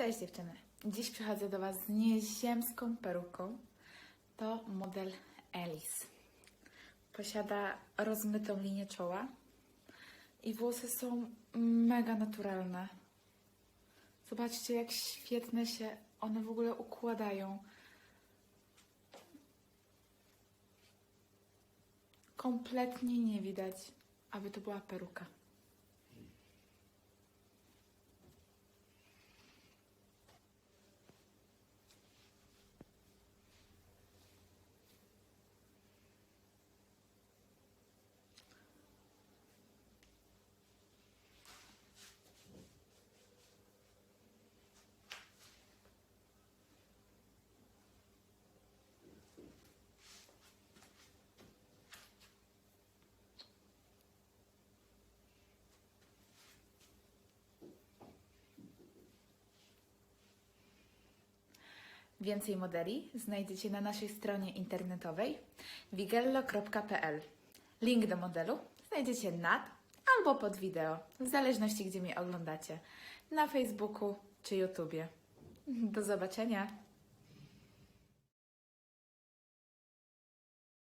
Cześć dziewczyny. Dziś przychodzę do Was z nieziemską peruką. To model Alice. Posiada rozmytą linię czoła i włosy są mega naturalne. Zobaczcie, jak świetne się one w ogóle układają. Kompletnie nie widać, aby to była peruka. Więcej modeli znajdziecie na naszej stronie internetowej wigello.pl. Link do modelu znajdziecie nad albo pod wideo, w zależności gdzie mnie oglądacie, na Facebooku czy YouTubie. Do zobaczenia!